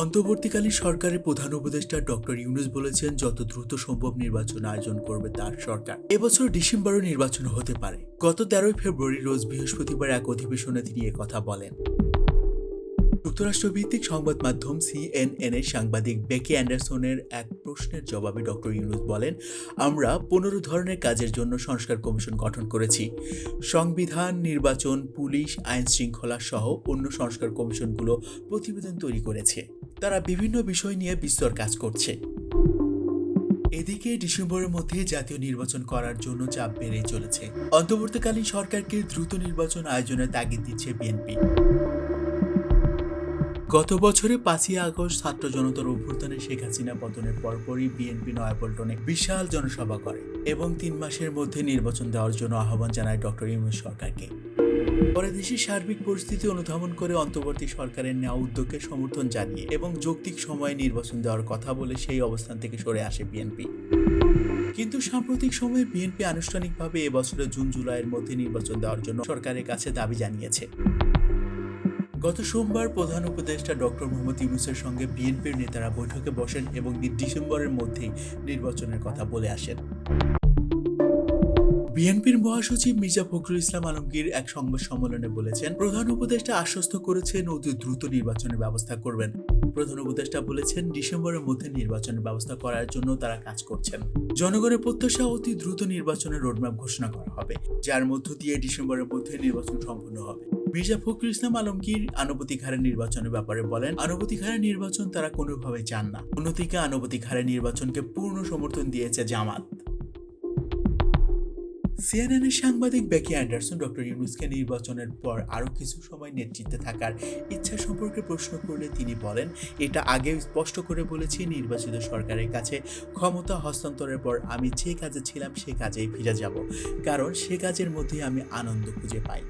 অন্তর্বর্তীকালীন সরকারের প্রধান উপদেষ্টা ডক্টর ইউনুস বলেছেন, যত দ্রুত সম্ভব নির্বাচন আয়োজন করবে তার সরকার। এবছর ডিসেম্বরে নির্বাচন হতে পারে। গত তেরোই ফেব্রুয়ারি রোজ বৃহস্পতিবার এক অধিবেশনে তিনি কথা বলেন। যুক্তরাষ্ট্রভিত্তিক সংবাদ মাধ্যম সিএনএন এর সাংবাদিক বেকি অ্যান্ডারসনের এক প্রশ্নের জবাবে ডক্টর ইউনুস বলেন, আমরা পনেরো ধরনের কাজের জন্য সংস্কার কমিশন গঠন করেছি। সংবিধান, নির্বাচন, পুলিশ আইন শৃঙ্খলা সহ অন্য সংস্কার কমিশনগুলো প্রতিবেদন তৈরি করেছে। তারা বিভিন্ন বিষয় নিয়ে বিস্তর কাজ করছে। এদিকে ডিসেম্বরের মধ্যে জাতীয় নির্বাচন করার জন্য চাপ বেড়েই চলেছে। অন্তর্বর্তীকালীন সরকারকে দ্রুত নির্বাচন আয়োজনের তাগিদ দিচ্ছে বিএনপি। গত বছরে পাঁচই আগস্ট ছাত্র জনতার অভ্যুত্থানে শেখ হাসিনা পতনের পরপরই বিএনপি নয়াপল্টনে বিশাল জনসভা করে এবং তিন মাসের মধ্যে নির্বাচন দেওয়ার জন্য আহ্বান জানায় ডক্টর ইউনুস সরকারকে। পরে দেশের সার্বিক পরিস্থিতি অনুধাবন করে অন্তর্বর্তী সরকারের নেওয়া উদ্যোগকে সমর্থন জানিয়ে এবং যৌক্তিক সময়ে নির্বাচন দেওয়ার কথা বলে সেই অবস্থান থেকে সরে আসে বিএনপি। কিন্তু সাম্প্রতিক সময়ে বিএনপি আনুষ্ঠানিকভাবে এবছরের জুন জুলাইয়ের মধ্যে নির্বাচন দেওয়ার জন্য সরকারের কাছে দাবি জানিয়েছে। গত সোমবার প্রধান উপদেষ্টা ডক্টর মোহাম্মদ ইউনুসের সঙ্গে বিএনপির নেতারা বৈঠকে বসেন এবং ডিসেম্বরের মধ্যেই নির্বাচনের কথা বলে আসেন। বিএনপির মহাসচিব মির্জা ফখরুল ইসলাম আলমগীর এক সংবাদ সম্মেলনে বলেছেন, প্রধান উপদেষ্টা আশ্বস্ত করেছেন অতি দ্রুত নির্বাচনের ব্যবস্থা করবেন। প্রধান উপদেষ্টা বলেছেন, ডিসেম্বরের মধ্যে নির্বাচনের ব্যবস্থা করার জন্য তারা কাজ করছেন। জনগণের প্রত্যাশা অতি দ্রুত নির্বাচনের রোডম্যাপ ঘোষণা করা হবে, যার মধ্য দিয়ে ডিসেম্বরের মধ্যে নির্বাচন সম্পন্ন হবে। মির্জা ফখরুল ইসলাম আলমগীর আনুপাতিক হারে নির্বাচনের ব্যাপারে বলেন, আনুপাতিক হারে নির্বাচন তারা কোনোভাবে চান না। অন্যদিকে আনুপাতিক হারে নির্বাচনকে পূর্ণ সমর্থন দিয়েছে জামাত। সিএনএনের সাংবাদিক বেকি অ্যান্ডারসন ডক্টর ইউনুসকে নির্বাচনের পর আরও কিছু সময় নেতৃত্বে থাকার ইচ্ছা সম্পর্কে প্রশ্ন করলে তিনি বলেন, এটা আগেও স্পষ্ট করে বলেছি, নির্বাচিত সরকারের কাছে ক্ষমতা হস্তান্তরের পর আমি যে কাজে ছিলাম, সে কাজেই ফিরে যাব। কারণ সে কাজের মধ্যেই আমি আনন্দ খুঁজে পাই।